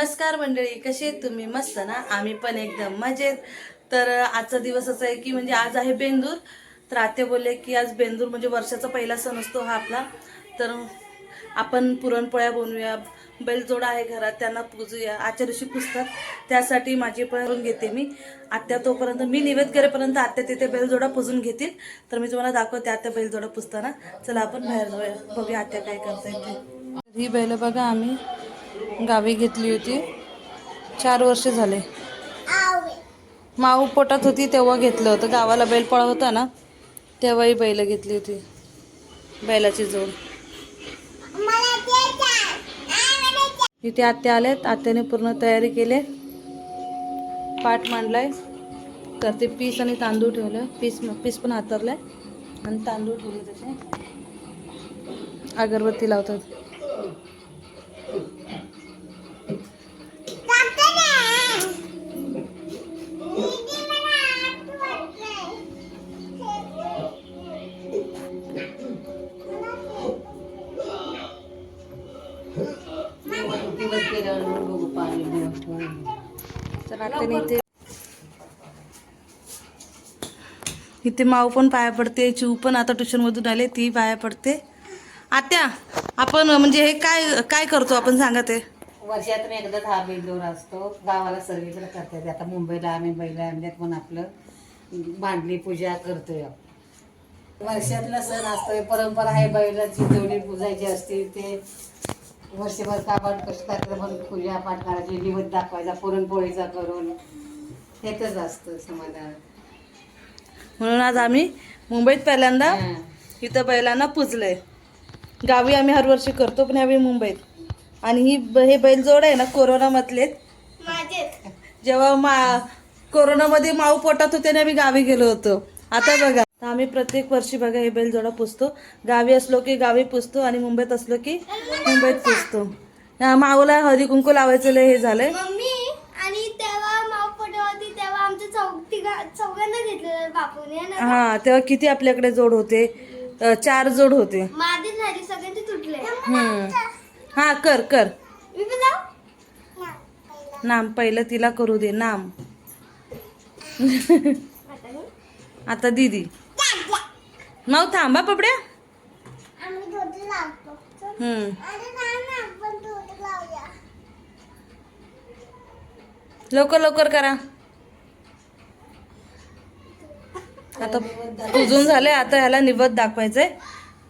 नमस्कार मंडळी कसे आहेत तुम्ही? मस्त ना? आम्ही पण एकदम मजेत. तर आजचा दिवस असा आहे की म्हणजे आज आहे बेंदूर. तर आते बोलले की आज बेंदूर म्हणजे वर्षाचा पहिला सण असतो हा आपला. तर आपण पुरणपोळ्या बनवूया. बैलजोडा आहे घरात त्यांना पूजूया. आजच्या दिवशी पुजतात. त्यासाठी माझी पण घेते मी. आत्या तोपर्यंत मी निवेद करेपर्यंत आत्या तिथे बैलजोडा पुजून घेतील. तर मी तुम्हाला दाखवते आत्या बैलजोडा पुजताना. चला आपण बाहेर जाऊया. बघूया आत्या काय करतायत येते ही बैल बघा आम्ही. गावी घेतली होती. चार वर्ष झाले. माऊ पोटात होती तेव्हा घेतलं होतं. गावाला बैल पळा होता ना तेव्हाही बैल घेतली होती. बैलाची जोड. इथे आत्या आल्यात. आत्याने पूर्ण तयारी केली. पाठ मांडलाय. तर ते पीस आणि तांदूळ ठेवलं. पीस पीस पण हातरलाय आणि तांदूळ ठेवले त्याचे. अगरबत्ती लावतात. ते माऊ पण पाया पडते चिऊ पण आता ट्युशनमधून आले ती पाया पडते. आत्या आपण म्हणजे हे काय काय करतो आपण सांगा ते? वर्षातून एकदाच हा बेंदूर असतो. गावाला सर्वीकडे करतात. आता मुंबईला आम्ही बैला आणल्यात पण आपलं भांडली पूजा करतोय वर्षातला सण असतो परंपरा आहे बैलाची जेवढी पूजायची असते ते वर्षभर काबाड कष्ट करतात पूजा पाठ करायची निवड दाखवायचा पुरणपोळीचा करून हेच असतं समाधान. म्हणून आज आम्ही मुंबईत पहिल्यांदा. इथं बैलांना पुजलंय. गावी आम्ही हरवर्षी करतो पण यावेळी मुंबईत. आणि ही हे बैलजोड आहे ना कोरोनामधले. जेव्हा मा कोरोनामध्ये माऊ पोटात होते ना आम्ही गावी गेलो होतो. आता बघा. आम्ही प्रत्येक वर्षी बघा हे बैलजोडा पुजतो. गावी असलो की गावी पुजतो आणि मुंबईत असलो की मुंबईत पुजतो. या माऊला हळदी कुंकू लावायचं हे झालंय. तिघा चौघांना घेतलेलं बापूने ना हा तेव्हा किती आपल्याकडे जोड होते? अं, चार जोड होते. झाली सगळ्यांचे तुटले. हम्म. हा कर कर. मी पण जाऊ नाम पहिलं तिला करू दे नाम. आता मी? आता दीदी. मग थांबा पपड्या आम्ही थोडी लावतो. हम्म. अरे नाही ना आपण थोडी लावूया. लवकर लवकर करा. आता पुजून झाले आता ह्याला निवद दाखवायचंय.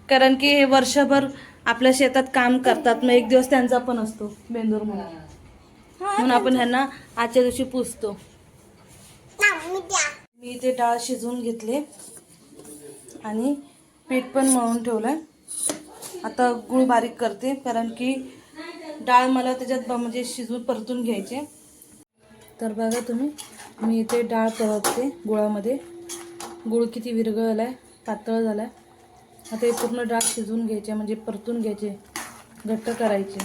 कारण की हे वर्षभर आपल्या शेतात काम करतात मग एक दिवस त्यांचा पण असतो बेंदूर म्हणून. म्हणून आपण ह्यांना आजच्या दिवशी पुजतो. मी ते डाळ शिजवून घेतले आणि पीठ पण मळून ठेवलंय. आता गुळ बारीक करते कारण की डाळ मला त्याच्यात ब- म्हणजे शिजवून परतून घ्यायचे तर बघा तुम्ही मी इथे डाळ परतते गुळामध्ये. गुळ किती विरघळला आहे पातळ झाला आहे आता हे पूर्ण डाग शिजवून घ्यायचे म्हणजे परतून घ्यायचे घट्ट करायचे.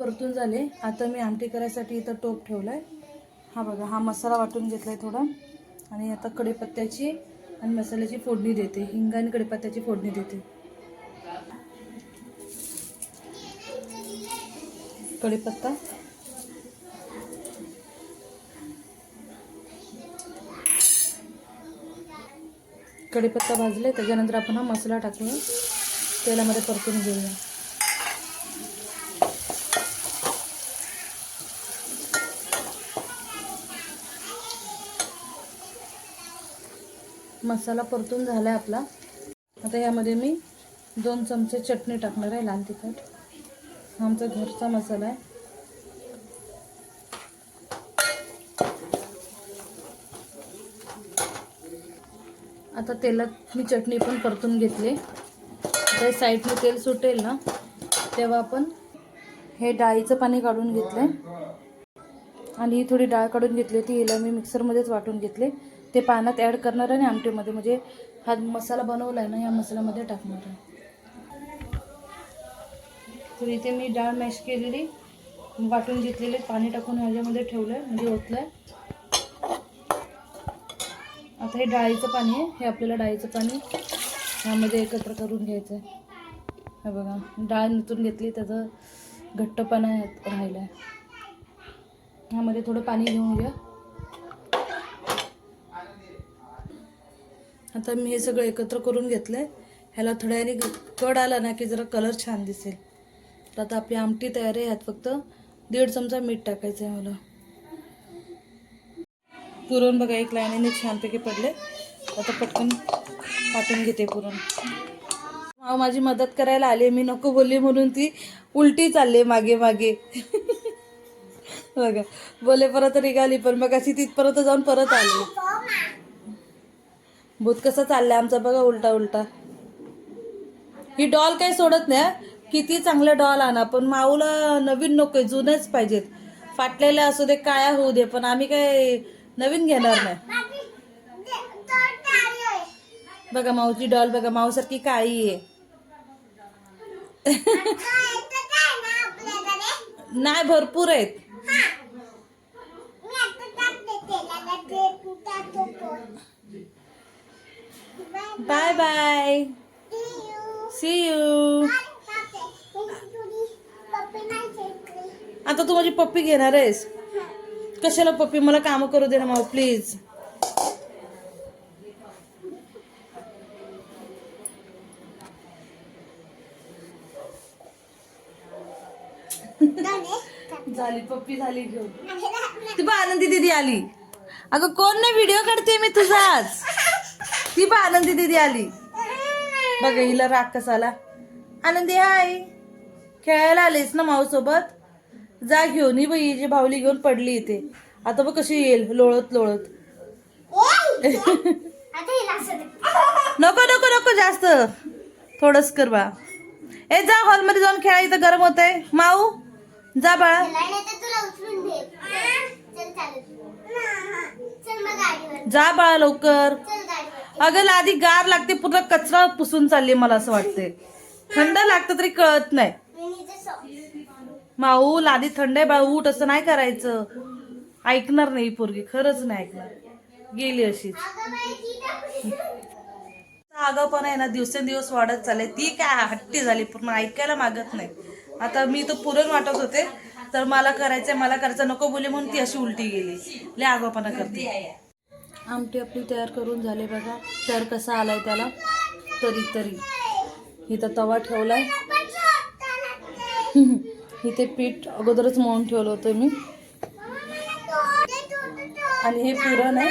परतून झाले. आता मी आमटी करायसाठी इथं टोप ठेवला आहे हा बघा हा मसाला वाटून घेतला आहे थोडा. आणि आता कढीपत्त्याची आणि मसाल्याची फोडणी देते. हिंग आणि कढीपत्त्याची फोडणी देते. कढीपत्ता. कढीपत्ता भाजले त्याच्यानंतर आपण हा मसाला टाकूया तेलामध्ये परतून घेऊया. मसाला परतून झाला आहे आपला. आता यामध्ये मी दोन चमचे चटणी टाकणार आहे लाल तिखट. हा आमचा घरचा मसाला आहे. आता तेलात मी चटणी पण परतून घेतली. आता साईडने तेल सुटेल ना तेव्हा आपण हे डाळीचं पाणी काढून घेतलं आणि ही थोडी डाळ काढून घेतली होती हिला मी मिक्सरमध्येच वाटून घेतले. ते पाण्यात ॲड करणार आणि आमटीमध्ये म्हणजे हा मसाला बनवला आहे ना या मसाल्यामध्ये टाकणार आहे. तर इथे मी डाळ मॅश केलेली वाटून घेतलेले पाणी टाकून ह्याच्यामध्ये ठेवलं आहे म्हणजे ओतलं आहे आता हे डाळीचं पाणी आहे. हे आपल्याला डाळीचं पाणी ह्यामध्ये एकत्र करून घ्यायचं आहे हे बघा डाळ नितून घेतली त्याचं घट्टपणा आहे- ह्यामध्ये थोडं पाणी घेऊन घ्या. आता मी हे सगळं एकत्र करून घेतलंय. ह्याला थोड्याने कड आला ना की जरा कलर छान दिसेल. तर आता आपली आमटी तयार आहे. ह्यात फक्त दीड चमचा मीठ टाकायचं आहे मला पुरण बघा एक लाईनीने छानपैकी पडले. आता पटकन पाठवून घेते पुरण. माव माझी मदत करायला आली मी नको बोलली म्हणून ती उलटी चालली मागे मागे. बघा बोले परत निघाली पण मग अशी तिथपर्यंत जाऊन परत आली. भूत कसा चाललंय आमचा बघा उलटा उलटा ही डॉल काही सोडत नाही किती चांगला डॉल आणा पण माऊला नवीन नकोय जुनेच पाहिजेत. फाटलेल्या असू दे काळ्या होऊ दे पण आम्ही काय नवीन घेणार नाही. बघा माऊची डॉल बघा माऊसारखी काळी आहे. नाही भरपूर आहेत. बाय बाय सी यू आता तू माझी पप्पी घेणार आहेस. कशाला पप्पी? मला काम करू दे ना माऊ प्लीज झाली पप्पी झाली घेऊन. ती आनंदी दिदी आली. अगं कोण नाही व्हिडिओ काढते मी तुझाच? ती बा आनंदी दिदी आली. बघ हिला राग कसा आला. आनंदी हाय. खेळायला आलीस ना माऊ सोबत जा घेऊन ही बाई जी भावली घेऊन पडली इथे. आता बघ कशी येईल लोळत लोळत. नको नको नको जास्त. थोडस कर बा ए जा हॉलमध्ये जाऊन खेळा इथं गरम होत आहे माऊ जा बाळा. जा बाळा लवकर. अगं आधी गार लागते पूर्ण कचरा पुसून चालली मला असं वाटते थंड लागतं तरी कळत नाही. माऊल माऊ लादी थंड आहे बाळा उठ असं नाही करायचं. ऐकणार नाही ही पोरगी खरंच नाही ऐकणार. गेली अशीच. अगं पण आहे ना दिवसेंदिवस वाढत चालले ती काय हट्टी झाली पूर्ण ऐकायला मागत नाही. आता मी तो पुरण वाटत होते तर मला करायचंय मला करायचं नको बोले म्हणून ती अशी उलटी गेली. लय आगापणा करते. आमटी आपली तयार करून झाले बघा. तर कसा आलाय त्याला? तरी तरी. इथं तवा ठेवलाय. इथे पीठ अगोदरच मळून ठेवलं होतं मी. आणि हे पुरण आहे.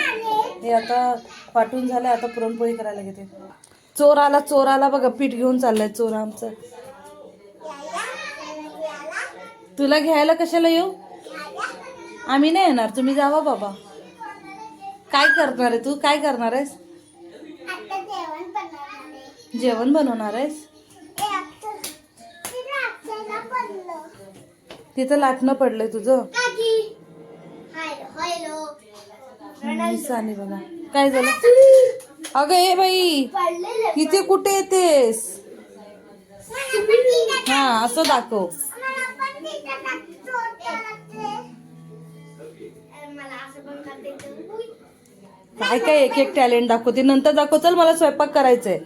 हे आता पाठवून झालं आता पुरणपोळी करायला घेते. चोर आला चोर आला बघा पीठ घेऊन चाललाय चोर आमचं. तुला घ्यायला कशाला येऊ? आम्ही नाही येणार तुम्ही जावा बाबा. काय करणार आहे तू? काय करणार आहेस? जेवण बनवणार आहेस? तिथं लाटणं पडलंय तुझं. निसानी बघा. काय झालं? अगं ए बाई इथे कुठे येतेस? हा असं दाखव. काय काय एक एक टॅलेंट दाखवते नंतर दाखव. चल मला स्वयंपाक करायचंय.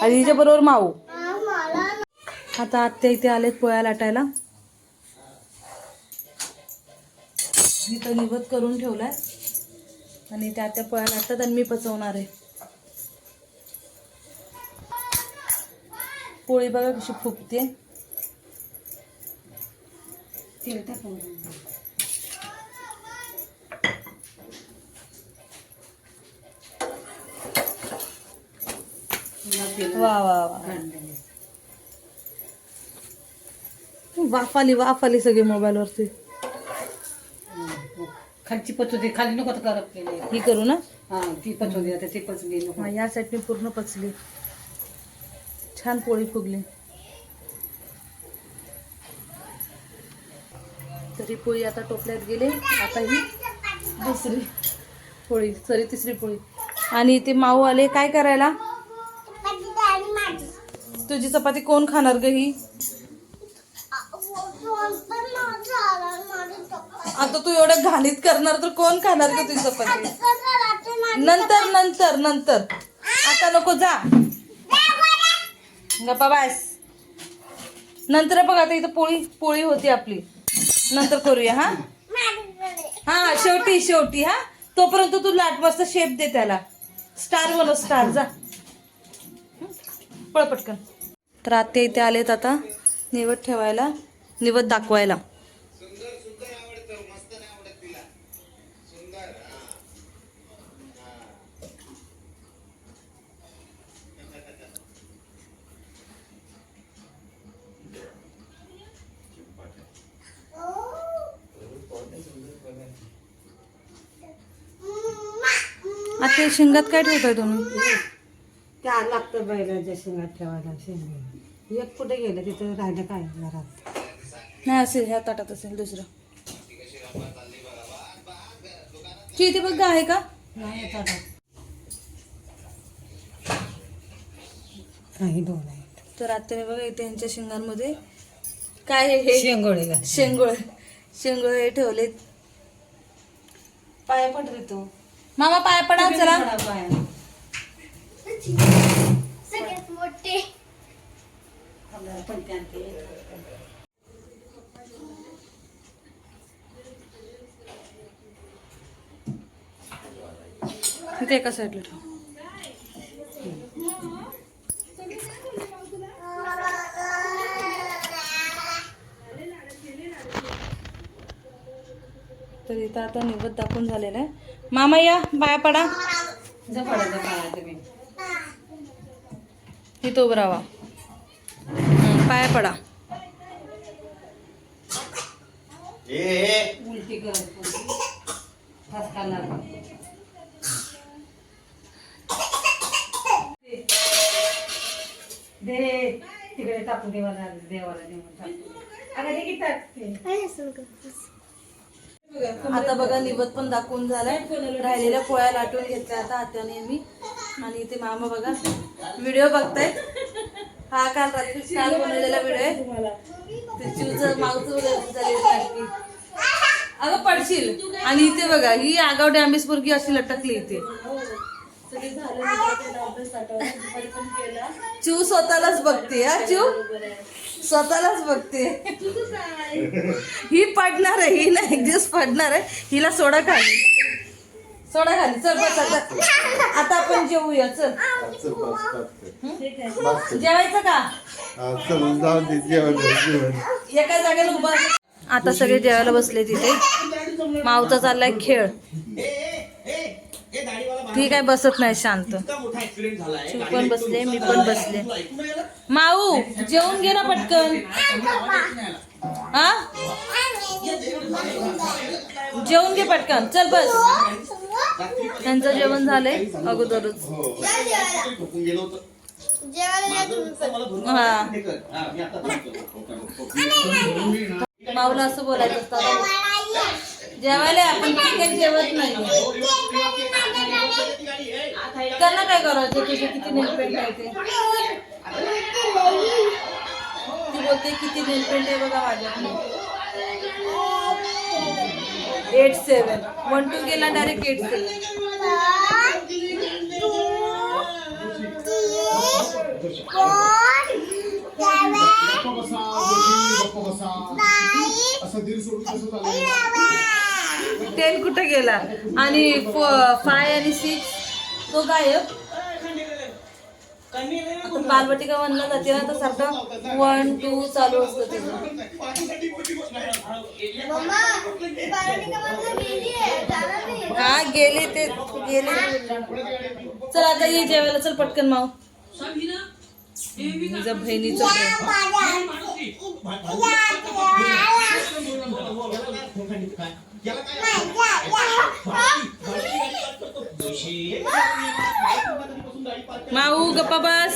आणि हिच्या बरोबर माऊ. हा, आता आत्या इथे आलेत पोळ्या लाटायला. इथं निवत करून ठेवलाय. आणि त्या त्या पोळ्या लाटतात आणि मी पचवणार आहे. पोळी बघा कशी फुगते. तेल टाकून वा वा वा. वाफ आली वाफ आली सगळी मोबाईलवरती खालची पचवली खाली नको तर केली. ही करू ना? हा ती पचवली आता ती पचली नको. हा या साईडने पूर्ण पचली. छान पोळी फुगली. तरी पोळी आता टोपल्यात गेली आता ही दुसरी पोळी सॉरी तिसरी पोळी. आणि ते माऊ आले काय करायला? तुझी चपाती कोण खाणार ग ही फोन पण माझा आला माझं पप्पा आता तू एवढं घाणीत करणार तर कोण खाणार ग तुझी चपाती नंतर नंतर नंतर. आता नको जा. गप्पा बास. नंतर बघ आता इथं पोळी पोळी होती आपली. नंतर करूया हा? हा शेवटी शेवटी हा? तोपर्यंत तू लाट मस्त शेप दे त्याला. स्टार बनव स्टार जा. पळ पटकन. तर आत्या इथे आलेत आता. निवड ठेवायला. निवड दाखवायला. आता शिंगात काय ठेवताय तुम्ही? त्या लागतं बैलाच्या शेंगात ठेवायला शेंग एक कुठे गेलं तिथं राहिलं काय घरात? नाही असेल ह्या ताटात असेल दुसरं. इथे बघ आहे का? नाही येतात काही दोन आहेत. तर आत्याने बघा इथे यांच्या शिंगांमध्ये काय आहे हे? शेंगोळे. शेंगोळ. शेंगोळ हे ठेवलेत. पाया पड रे तू. मामा पाया पडा चला. सगळ्यात मोठे. इथे एका साईडला ठेव तर इथं आता निवड दाखवून झालेला आहे मामा या पाया पडा. पाया तुम्ही इथं उभं राहा. पाया पडा. उलटी करत. दे तिकडे टाकू देवाला देवाला देऊन टाकू. अगं हे किती टाकते आता बघा निवत पण दाखवून झालाय. राहिलेल्या पोळ्या लाटून घेतल्या आता आत्याने मी आणि इथे मामा बघा व्हिडिओ बघतायत हा काल रात्री काल बनवलेला व्हिडिओ आहे. ते मागच मावचं अगं पडशील. आणि इथे बघा ही आगावडी डॅमेज पोरगी अशी लटकली इथे. चिव स्वतःलाच बघते हा चिव स्वतःलाच बघते. ही पडणार आहे ही ना एक दिवस पडणार आहे. हिला सोडा खाली. सोडा खाली चल बस आता. आता आपण जेवूया चल. जेवायचं का? चल जाऊ दे जेवण जेवण. एका जागेला उभा आता सगळे जेवायला बसले तिथे. मावचा चाललाय खेळ. ती काय बसत नाही शांत. तू पण बसले मी पण बसले. माऊ जेवून घे ना पटकन. हा? जेवून घे पटकन. चल बस. त्यांचं जेवण झालंय अगोदरच. तुम्ही पण. हा. माऊला असं बोलायचं असतं. जेवायला आपण चिकन जेवत नाही. त्यांना काय करायचं? तुझे किती नेलपेंट आहे ते? ती बोलते किती नेलपेंट आहे बघा माझ्या एट सेवन वन टू गेला डायरेक्ट एट सेवन टेन कुठं गेला? आणि फाय आणि सिक्स तो गायब. आपण बालवाटिका म्हणलं जाते ना तर सारखं वन टू चालू असतं तिथं हा गेले ते गेले. चल आता ये जेवायला चल पटकन माव. तुझ्या बहिणीचं प्रेम. माऊ गप्पा बस.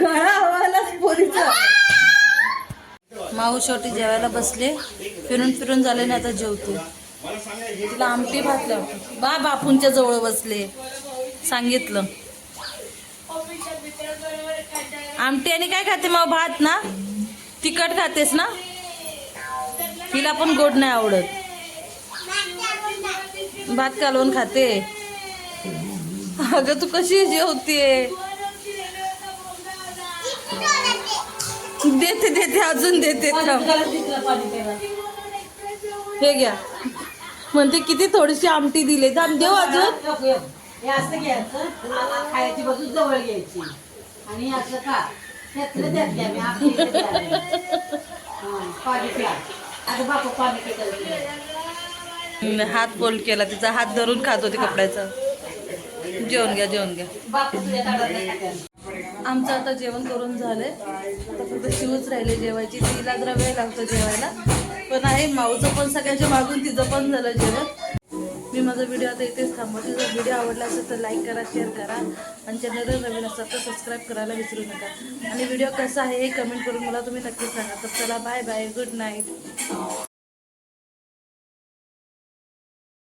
गळा हवालाच पोरीचा. माऊ शेवटी जेवायला बसले. फिरून फिरून झाले ना आता जेवतो. तिला आमटी भातलं. बा बापूंच्या जवळ बसले. सांगितलं. आमटी आणि काय खाते मग भात ना? तिखट खातेस ना? हिला पण गोड नाही आवडत. भात कालवून खाते. अगं तू कशी जेवते देते देते अजून देते. हे घ्या. म्हणते किती थोडीशी आमटी दिली. थांब देऊ अजून. हे असं घ्यायचं. खायची बाजू जवळ घ्यायची. आणि असं खा. मी. हं, पाणी प्या आता बापू पाणी हात बोल केला तिचा हात धरून खात होती कपड्याचा जेवण घ्या जेवण घ्या बापू तुझ्या ताटात नाही खात्याला. आमचं आता जेवण करून झालंय आता फक्त शिवच राहिले जेवायची तिला जरा वेळ लागतो जेवायला पण आहे माऊचं पण सगळ्यांच्या मागून तिचं पण झालं जेवण मी माझा व्हिडिओ आता इथेच थांबवते. जर व्हिडिओ आवडला असेल तर लाईक करा शेअर करा. आणि चॅनलवर नवीन असाल तर सबस्क्राईब करायला विसरू नका. आणि व्हिडिओ कसा आहे हे कमेंट करून मला तुम्ही नक्कीच सांगा. तर चला बाय बाय गुड नाईट